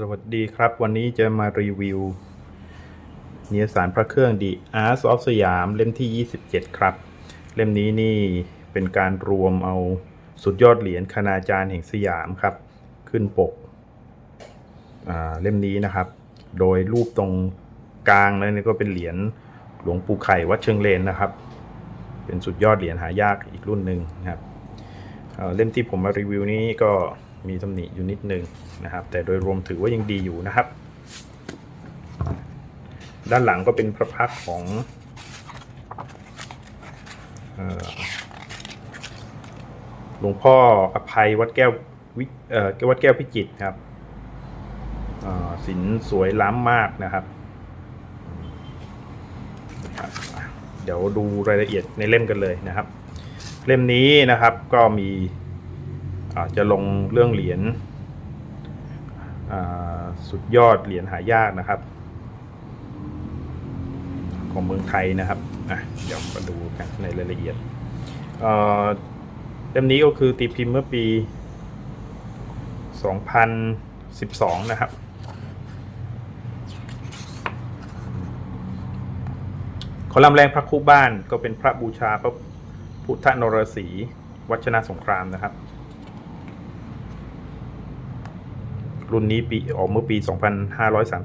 สวัสดีครับ วันนี้จะมารีวิวนิยสารพระเครื่อง The Art of สยามเล่มที่ 27 ครับ เล่มนี้นี่เป็นการรวมเอาสุดยอดเหรียญคณาจารย์แห่งสยามครับ ขึ้นปกอ่าเล่มนี้นะครับ โดยรูปตรงกลางนั่นนี่ก็เป็นเหรียญหลวงปู่ไข่วัดเชิงเลนนะครับ เป็นสุดยอดเหรียญหายากอีกรุ่นหนึ่งนะครับเล่มที่ผมมารีวิวนี้ก็ มีตำหนิอยู่นิดนึงนะครับ แต่โดยรวมถือว่ายังดีอยู่นะครับ ด้านหลังก็เป็นพระพักของหลวงพ่ออภัยวัดแก้ววิเอ่อวัดแก้วพิจิตรครับอ่าศิลสวยล้ำมากนะครับ เดี๋ยวดูรายละเอียดในเล่มกันเลยนะครับ เล่มนี้นะครับก็มี อาจะลงเรื่องเหรียญสุดยอดเหรียญหายากนะครับ ของเมืองไทยนะครับอะเดี๋ยวมาดูกันในรายละเอียดเอ่อเล่มนี้ก็คือตีพิมพ์เมื่อปี 2012 นะครับ คอลัมน์แรงพระคู่บ้านก็เป็นพระบูชาพระพุทธนรสีวัชนะสงครามนะครับ รุ่นนี้ปีออกเมื่อปี 2530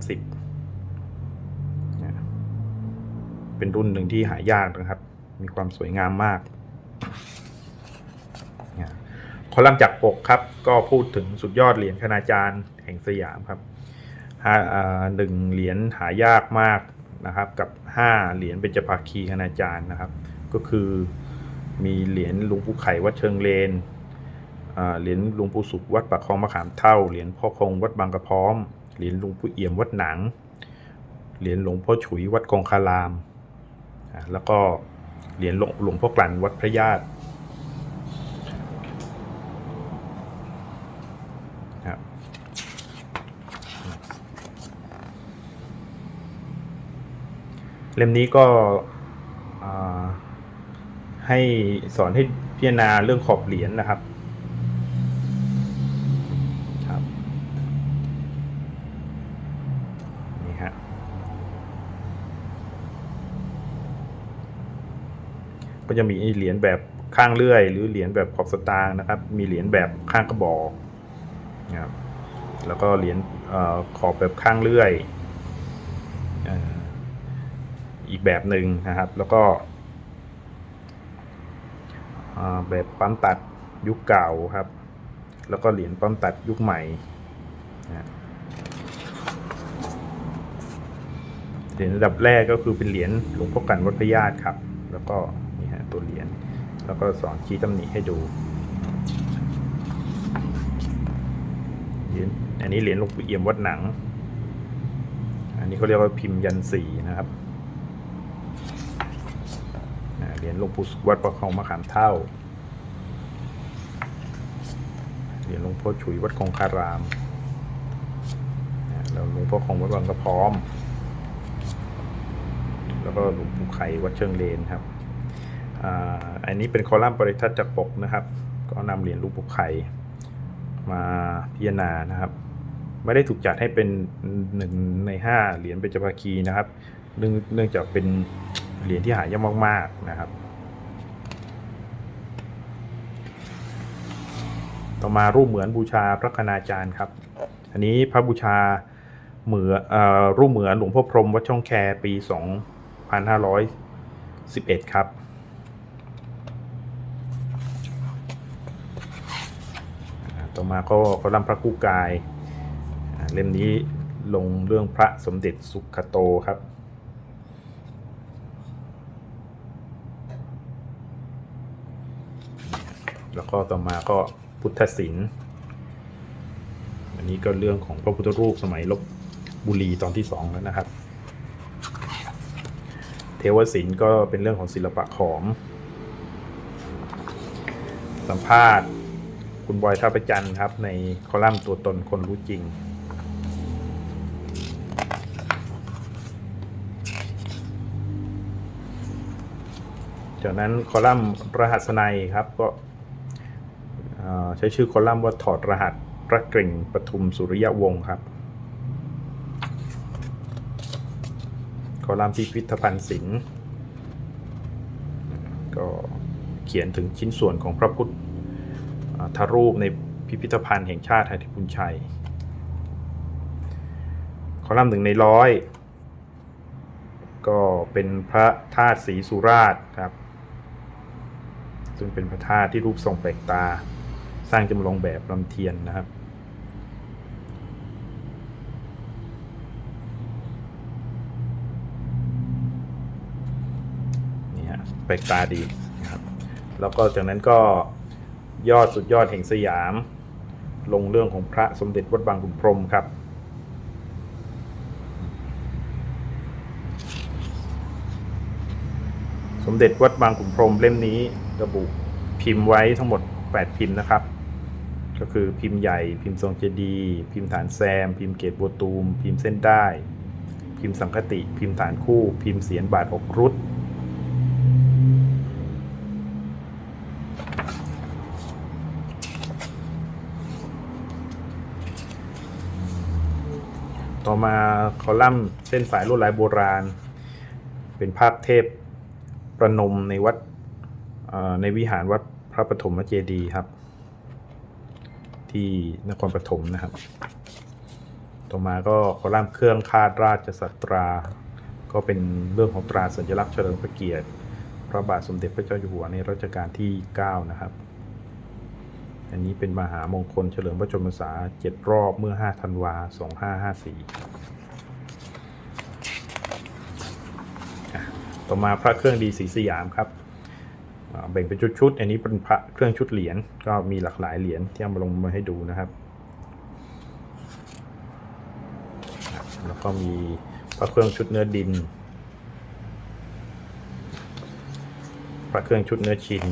เนี่ยเป็นรุ่นหนึ่งที่หายากนะครับ มีความสวยงามมาก คอลัมน์จากปกครับ ก็พูดถึงสุดยอดเหรียญคณาจารย์แห่งสยามครับหหนึ่งเหรียญหายากมากนะครับ กับห้าเหรียญเป็นจภาคีคณาจารย์นะครับ ก็คือมีเหรียญหลวงปู่ไข่วัดเชิงเลน เหรียญหลวงปู่สุขวัดปากคลองมะขามเท่า เหรียญพ่อคงวัดบางกระพร้อม เหรียญหลวงปู่เอี่ยมวัดหนัง เหรียญหลวงพ่อฉุยวัดกองคาราม แล้วก็เหรียญหลวงพ่อกลั่นวัดพระญาติเล่มนี้ก็ให้สอนให้พิจารณาเรื่องขอบเหรียญนะครับนี่ฮะ ก็จะมีเหรียญแบบข้างเลื่อย หรือเหรียญแบบขอบสตางค์นะครับ มีเหรียญแบบข้างกระบอกนะครับแล้วก็เหรียญขอบแบบข้างเลื่อยอีกแบบหนึ่งนะครับ แล้วก็แบบปั๊มตัดยุคเก่าครับ แล้วก็เหรียญปั๊มตัดยุคใหม่เหรียญระดับแรกก็คือเป็นเหรียญหลวงพ่อกันวัดพระญาติครับ แล้วก็ ตัวเหรียญแล้วก็สอนชี้ตำหนิให้ดูอันนี้เหรียญหลวงปู่เอี่ยมวัดหนัง อันนี้เขาเรียกว่าพิมพ์ยันสีนะครับเหรียญหลวงปู่สุวัดประคองมะขามเท่า เหรียญหลวงพ่อฉุยวัดคงคารามอ่าแล้วหลวงพ่อคงวัดวังกระพร้อม แล้วก็หลวงปู่ไข่วัดเชิงเลนครับ อันนี้เป็นคอลัมน์ปริทัศน์จากปกนะครับ ก็นำเหรียญหลวงปู่ไข่มาพิจารณานะครับ ไม่ได้ถูกจัดให้เป็นหนึ่งในห้าเหรียญเบญจภาคีนะครับเนื่องเนื่องจากเป็นเหรียญที่หายากมาก ๆนะครับ ต่อมารูปเหมือนบูชาพระคณาจารย์ครับ อันนี้พระบูชาเหมือนเอ่อรูปเหมือนหลวงพ่อพรหมวัดช่องแคปี 2511 ครับ อ่า ต่อมาก็คอลัมน์พระคู่กาย เล่มนี้ลงเรื่องพระสมเด็จสุขโตครับ แล้วก็ต่อมาก็พุทธศิลป์อันนี้ก็เรื่องของพระพุทธรูปสมัยลบบุรีตอนที่สองแล้วนะครับ เทวศิลป์ก็เป็นเรื่องของศิลปะขอม สัมภาษณ์ คุณบอยท่าประจันครับ ในคอลัมน์ตัวตนคนรู้จริง จากนั้นคอลัมน์รหัสในครับก็ใช้ชื่อคอลัมน์ว่าถอดรหัสพระกริ่งปทุมสุริยวงศ์ครับ คอลัมน์พิพิธภัณฑ์ศิลป์ก็เขียนถึงชิ้นส่วนของพระพุทธ ทรูปในพิพิธภัณฑ์แห่งชาติไทยทิพุนชัย คอลัมน์หนึ่งในร้อยก็เป็นพระธาตุศรีสุราษฎร์ครับ ซึ่งเป็นพระธาตุที่รูปทรงแปลกตา สร้างจำลองแบบลำเทียนนะครับ นี่ฮะแปลกตาดีนะครับ แล้วก็จากนั้นก็ ยอดสุดยอดแห่งสยาม ลงเรื่องของพระสมเด็จวัดบางขุนพรหมครับ สมเด็จวัดบางขุนพรหมเล่มนี้ระบุพิมพ์ไว้ทั้งหมด 8 พิมพ์นะครับ ก็คือพิมพ์ใหญ่ พิมพ์ทรงเจดีย์พิมพ์ฐานแซม พิมพ์เกตบัวตูม พิมพ์เส้นได้ พิมพ์สังคติ พิมพ์ฐานคู่ พิมพ์เสียนบาทอกรุด ต่อมาคอลัมน์เส้นสายลวดลายโบราณ เป็นภาพเทพประนมในวัดในวิหารวัดพระปฐมเจดีย์ครับ ที่นครปฐมนะครับ ต่อมาก็คอลัมน์เครื่องคาดราชสัตรา ก็เป็นเรื่องของตราสัญลักษณ์เฉลิมพระเกียรติ พระบาทสมเด็จพระเจ้าอยู่หัวในรัชกาลที่ 9 นะครับ อันนี้เป็นมหามงคลเฉลิมพระชนมพรรษา7รอบเมื่อ5ธันวา2554อ่ต่อมาพระเครื่องดีศรีสยามครับแบ่งเป็นชุดๆ อันนี้เป็นพระเครื่องชุดเหรียญก็มีหลากหลายเหรียญที่เอามาลงมาให้ดูนะครับ แล้วก็มีพระเครื่องชุดเนื้อดิน พระเครื่องชุดเนื้อชิน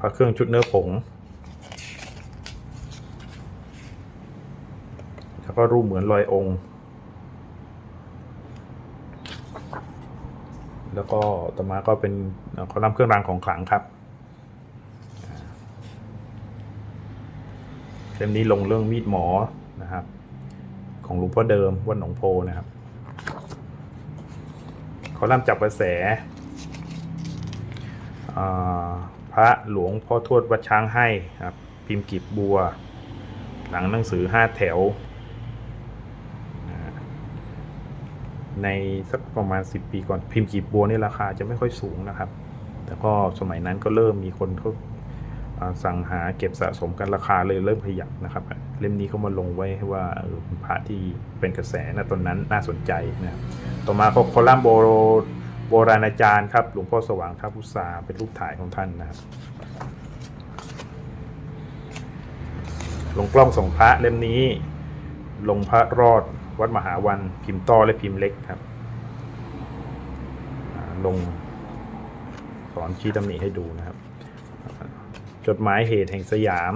พระเครื่องชุดเนื้อผง แล้วก็รูปเหมือนลอยองค์ แล้วก็ต่อมาก็เป็นคอลัมน์เครื่องรางของขลังครับเล่มนี้ลงเรื่องมีดหมอนะครับ ของหลวงพ่อเดิมวัดหนองโพนะครับคอลัมน์จับกระแสอ่า ระหลวงพ่อทวดวัดช้างให้ครับพิมพ์กีบบัว หลังหนังสือห้าแถว ในสักประมาณ 10 ปีก่อนพิมพ์กีบบัวนี่ราคาจะไม่ค่อยสูงนะครับ แต่ก็สมัยนั้นก็เริ่มมีคนเขาสั่งหาเก็บสะสมกันราคาเลยเริ่มขยับนะครับ เล่มนี้เขามาลงไว้ให้ว่าพระที่เป็นกระแสนะตอนนั้นน่าสนใจนะต่อมาก็คอลัมน์โบโโบราณอาจารย์ครับ หลวงพ่อสว่างทัพพุษาเป็นรูปถ่ายของท่านนะครับลงกล้องส่งพระเล่มนี้ ลงพระรอดวัดมหาวันพิมพ์ต้อและพิมพ์เล็กครับลงสอนชี้ตำหนิให้ดูนะครับ จดหมายเหตุแห่งสยาม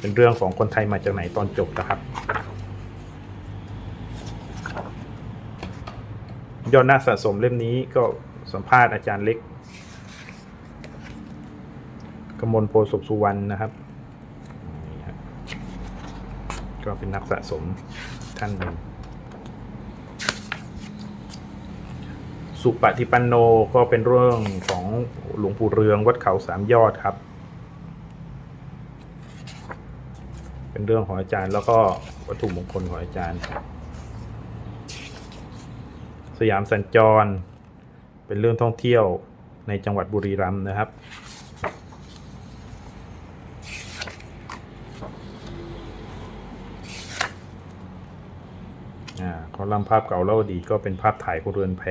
เป็นเรื่องของคนไทยมาจากไหนตอนจบนะครับ ยอดหน้าสะสมเล่มนี้ก็สัมภาษณ์อาจารย์เล็กกมลโพสุสุวรรณนะครับนี่ครับ ก็เป็นนักสะสมท่านหนึ่งสุปฏิปันโนก็เป็นเรื่องของหลวงปู่เรืองวัดเขาสามยอดครับ เป็นเรื่องของอาจารย์แล้วก็วัตถุมงคลของอาจารย์ สยามสัญจร เป็นเรื่องท่องเที่ยวในจังหวัดบุรีรัมย์นะครับ อ่าคอลัมน์ภาพเก่าเล่าดีก็เป็นภาพถ่ายของเรือนแพ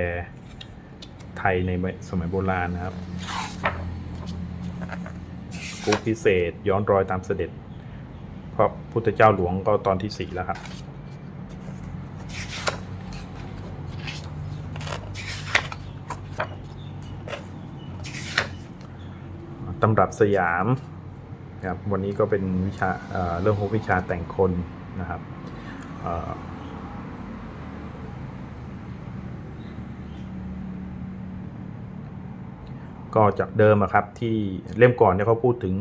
ไทยในสมัยโบราณนะครับกุ๊พิเศษย้อนรอยตามเสด็จพระพุทธเจ้าหลวงก็ตอนที่สี่แล้วครับ ตำรับสยามครับวันนี้ก็เป็นวิชาเเรื่องของวิชาแต่งคนนะครับก็จากเดิมครับที่เล่มก่อนเนี่ยเขาพูดถึง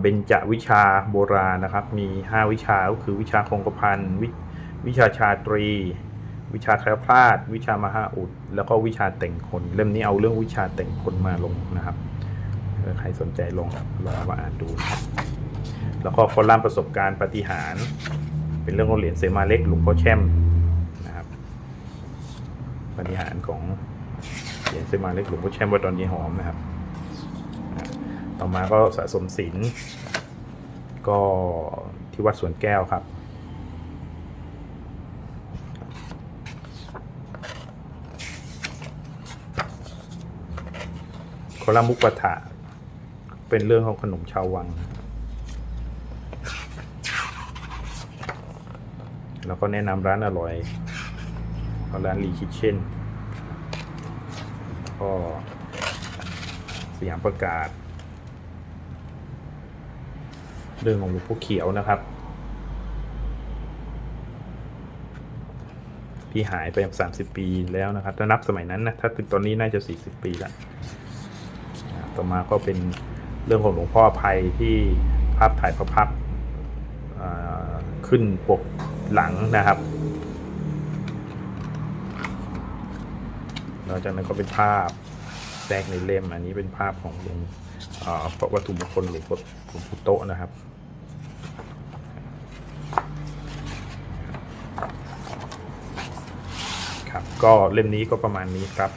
เบญจวิชาโบราณนะครับ มี 5 วิชาก็คือวิชาคงกระพันวิวิชาชาตรี วิชาแคล้วคลาด วิชามหาอุด แล้วก็วิชาแต่งคน เล่มนี้เอาเรื่องวิชาแต่งคนมาลงนะครับ ใครสนใจลองลองมาอ่านดูนะครับแล้วก็คอลัมน์ประสบการณ์ปฏิหาร เป็นเรื่องของเหรียญเสมาเล็กหลวงพ่อแช่มนะครับปฏิหารของเหรียญเสมาเล็กหลวงพ่อแช่มวัดดอนยีหอมนะครับ ต่อมาก็สะสมศิลก็ที่วัดสวนแก้วครับคอลัมน์มุกปะถะ เป็นเรื่องของขนมชาววัง แล้วก็แนะนำร้านอร่อยร้านรีคิทเช่นก็สยามประกาศ เรื่องของหลวงพ่อเขียวนะครับ ที่หายไปสามสิบปีแล้วนะครับ ถ้านับสมัยนั้นนะ ถ้าถึงตอนนี้น่าจะสี่สิบปีแล้ว ต่อมาก็เป็น เรื่องของหลวงพ่อภัยที่ภาพถ่ายพระพักขึ้นปกหลังนะครับแล้วจากนั้นก็เป็นภาพแทรกในเล่มอันนี้เป็นภาพของหลวงวัตถุมงคลหลวงพ่อหลวงพ่อโตนะครับครับก็เล่มนี้ก็ประมาณนี้ครับ